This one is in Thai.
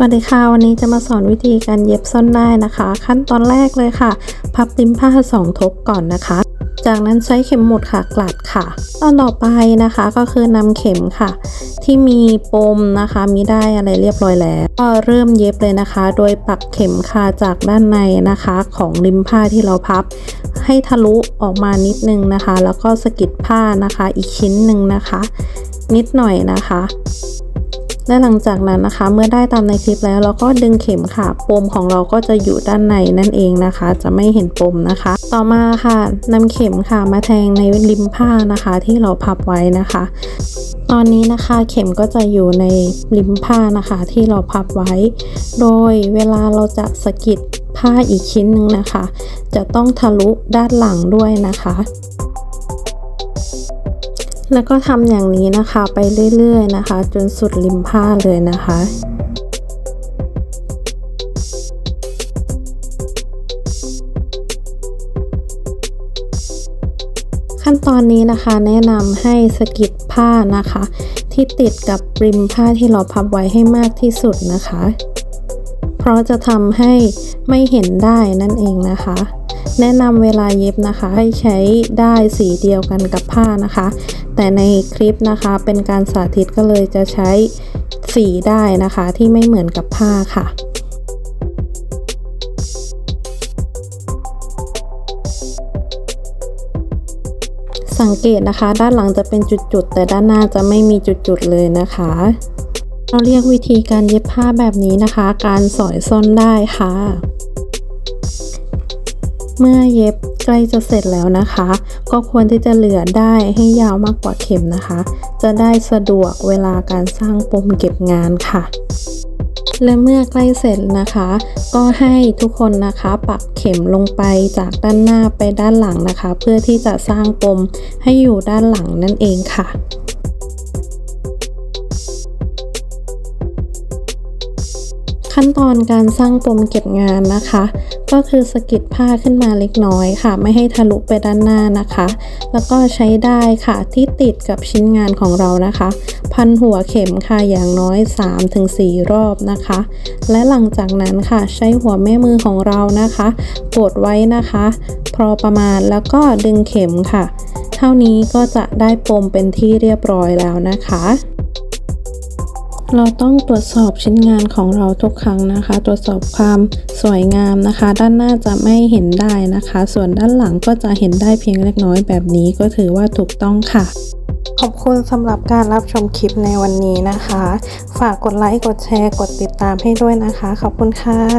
สวัสดีค่ะ วันนี้จะมาสอนวิธีการเย็บส้นได้นะคะ ขั้นตอนแรกเลยค่ะ พับติมผ้าสองทบก่อนนะคะ จากนั้นใช้เข็มหมุดค่ะกลัดค่ะ ตอนต่อไปนะคะก็คือนำเข็มค่ะ ที่มีปมนะคะมีได้อะไรเรียบร้อยแล้วก็เริ่มเย็บเลยนะคะ โดยปักเข็มค่ะจากด้านในนะคะ ของริมผ้าที่เราพับ ให้ทะลุออกมานิดนึงนะคะ แล้วก็สกิดผ้านะคะ อีกชิ้นหนึ่งนะคะ นิดหน่อยนะคะ และหลังจากนั้นนะคะ เมื่อได้ตามในคลิปแล้วเราก็ดึงเข็มค่ะ ปมของเราก็จะอยู่ด้านในนั่นเองนะคะ จะไม่เห็นปมนะคะ ต่อมาค่ะนำเข็มค่ะมาแทงในริมผ้านะคะ ที่เราพับไว้นะคะ ตอนนี้นะคะเข็มก็จะอยู่ในริมผ้านะคะที่เราพับไว้ โดยเวลาเราจะสะกิดผ้าอีกชิ้นหนึ่งนะคะ จะต้องทะลุด้านหลังด้วยนะคะ แล้วก็ทำอย่างนี้นะคะไปเรื่อยๆนะคะ จนสุดริมผ้าเลยนะคะขั้นตอนนี้นะคะแนะนำให้สกิดผ้านะคะ ที่ติดกับริมผ้าที่เราพับไว้ให้มากที่สุดนะคะ เพราะจะทำให้ไม่เห็นได้นั่นเองนะคะ แนะนำเวลาเย็บนะคะให้ใช้ได้สีเดียวกันกับผ้านะคะ แต่ในคลิปนะคะเป็นการสาธิตก็เลยจะใช้สีได้นะคะที่ไม่เหมือนกับผ้าค่ะสังเกตนะคะ ด้านหลังจะเป็นจุดๆ แต่ด้านหน้าจะไม่มีจุดๆเลยนะคะ เราเรียกวิธีการเย็บผ้าแบบนี้นะคะ การสอยส้นได้ค่ะ เมื่อเย็บ ใกล้จะเสร็จแล้วนะคะ ก็ควรที่จะเหลือได้ให้ยาวมากกว่าเข็มนะคะ จะได้สะดวกเวลาการสร้างปมเก็บงานค่ะและเมื่อใกล้เสร็จนะคะ ก็ให้ทุกคนนะคะปักเข็มลงไปจากด้านหน้าไปด้านหลังนะคะ เพื่อที่จะสร้างปมให้อยู่ด้านหลังนั่นเองค่ะ ขั้นตอนการสร้างปมเก็บงานนะคะ ก็คือสกิดผ้าขึ้นมาเล็กน้อยค่ะ ไม่ให้ทะลุไปด้านหน้านะคะ แล้วก็ใช้ได้ค่ะที่ติดกับชิ้นงานของเรานะคะ พันหัวเข็มค่ะอย่างน้อย 3-4 รอบนะคะ และหลังจากนั้นค่ะใช้หัวแม่มือของเรานะคะ กดไว้นะคะ พอประมาณแล้วก็ดึงเข็มค่ะ เท่านี้ก็จะได้ปมเป็นที่เรียบร้อยแล้วนะคะ เราต้องตรวจสอบชิ้นงานของเราทุกครั้งนะคะ ตรวจสอบความสวยงามนะคะ ด้านหน้าจะไม่เห็นได้นะคะ ส่วนด้านหลังก็จะเห็นได้เพียงเล็กน้อยแบบนี้ก็ถือว่าถูกต้องค่ะ ขอบคุณสำหรับการรับชมคลิปในวันนี้นะคะ ฝากกดไลค์กดแชร์กดติดตามให้ด้วยนะคะ ขอบคุณค่ะ